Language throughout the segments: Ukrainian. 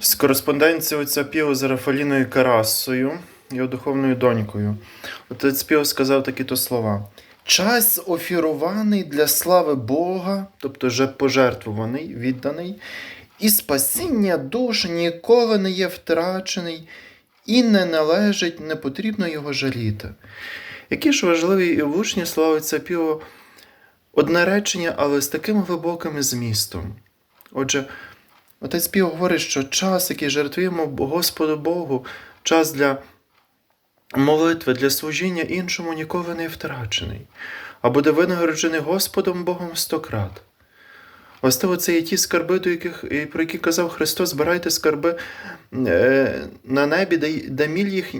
З кореспонденції отця Піо з Рафаліною Карасою, його духовною донькою. Отець Піо сказав такі-то слова. Час офірований для слави Бога, тобто вже пожертвуваний, відданий, і спасіння душ ніколи не є втрачений і не належить, не потрібно його жаліти. Які ж важливі і влучні слова отця Піо, одне речення, але з таким глибоким змістом. Отже, Отець Піо говорить, що час, який жертвуємо Господу Богу, час для молитви, для служіння іншому ніколи не втрачений, а буде винагороджений Господом Богом стократ. Властиво, це є ті скарби, до яких, про які казав Христос, збирайте скарби е, на небі, де, де міль їх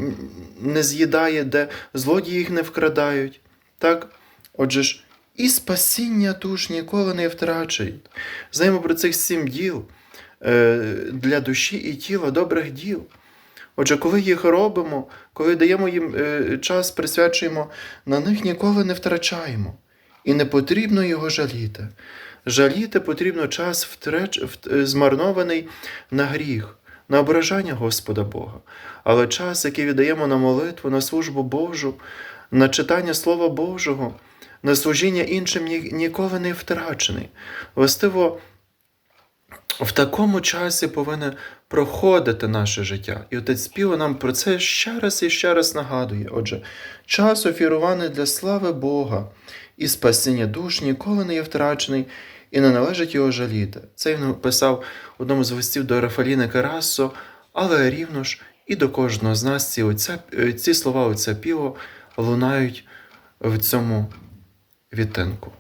не з'їдає, де злодії їх не вкрадають. Так? Отже ж, і спасіння душ ніколи не втрачають. Знаємо про цих сім діл для душі і тіла, добрих діл. Отже, коли їх робимо, коли даємо їм е, час, присвячуємо, на них ніколи не втрачаємо. І не потрібно його жаліти. Жаліти потрібно час втреч, вт- е, змарнований на гріх, на ображання Господа Бога. Але час, який віддаємо на молитву, на службу Божу, на читання Слова Божого, на служіння іншим ні- ніколи не втрачений. Властиво, в такому часі повинне проходити наше життя. І отець Піо нам про це ще раз і ще раз нагадує. Отже, час офіруваний для слави Бога, і спасіння душ ніколи не є втрачений і не належить його жаліти. Це він писав одному з листів до Рафаліни Карасо, але рівно ж і до кожного з нас ці, отця, е, ці слова отця Піо лунають в цьому відтинку.